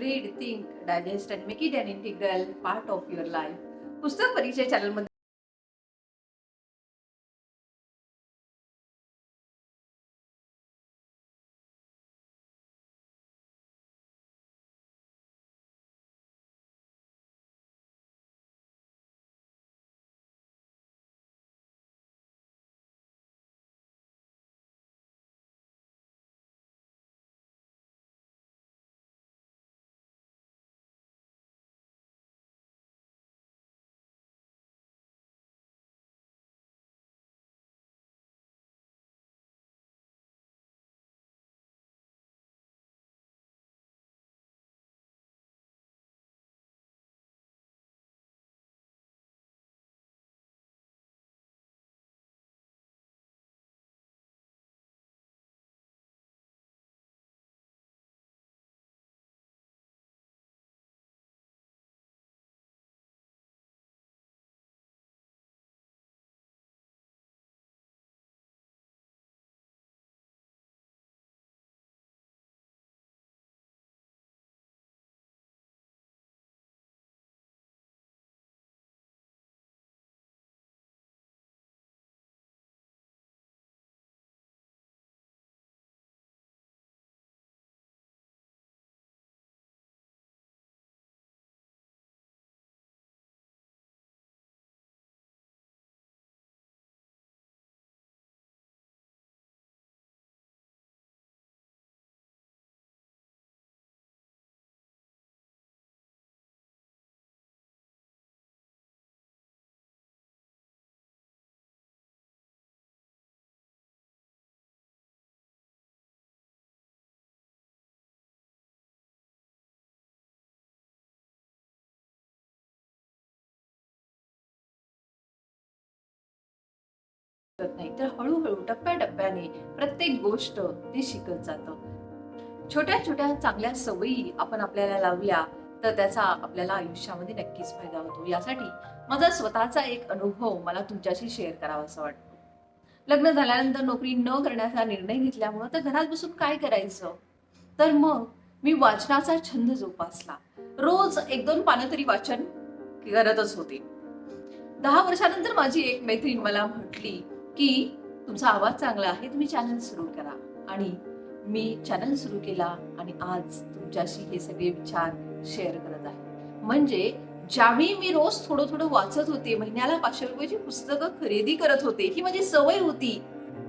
Read think digest and make it an integral part of your life पुस्तक परीक्षा चॅनलमध्ये शिकत नाही. तर हळूहळू टप्प्याटप्प्याने प्रत्येक गोष्ट ते शिकत जातं. छोट्या छोट्या चांगल्या सवयी आपण आपल्याला लावल्या तर त्याचा आपल्याला आयुष्यामध्ये नक्कीच फायदा होतो. यासाठी माझा स्वतःचा एक अनुभव मला तुमच्याशी शेअर करावा असं वाटतो. लग्न झाल्यानंतर नोकरी न करण्याचा निर्णय घेतल्यामुळं तर घरात बसून काय करायचं? तर मग मी वाचनाचा छंद जोपासला. रोज एक दोन पानं तरी वाचन करतच होते. दहा वर्षानंतर माझी एक मैत्रीण मला म्हटली की तुमचा आवाज चांगला आहे तुम्ही चॅनल सुरू करा. आणि मी चॅनल सुरू केला आणि आज तुमच्याशी हे सगळे विचार शेअर करत आहे. म्हणजे ज्यावेळी मी रोज थोडं थोडं वाचत होते महिन्याला पाचशे रुपयाची पुस्तकं खरेदी करत होते ही माझी सवय होती.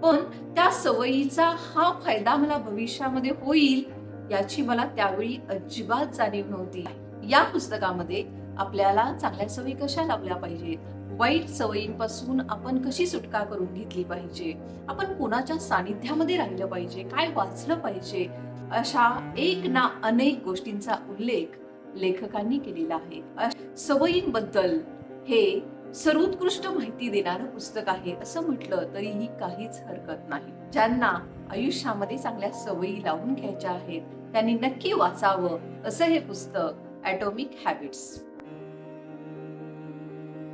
पण त्या सवयीचा हा फायदा मला भविष्यामध्ये होईल याची मला त्यावेळी अजिबात जाणीव नव्हती. या पुस्तकामध्ये आपल्याला चांगल्या सवयी कशा लावल्या पाहिजेत? वाईट सवयींपासून आपण कशी सुटका करून घेतली पाहिजे? आपण कोणाच्या सानिध्यामध्ये राहिलं पाहिजे? काय वाचलं पाहिजे? अशा एक ना अनेक गोष्टींचा उल्लेख लेखकांनी केलेला आहे. सवयींबद्दल हे सर्वोत्कृष्ट माहिती देणारं पुस्तक आहे असं म्हटलं तरीही काहीच हरकत नाही. ज्यांना आयुष्यामध्ये चांगल्या सवयी लावून घ्यायच्या आहेत त्यांनी नक्की वाचावं असं हे पुस्तक ॲटॉमिक हॅबिट्स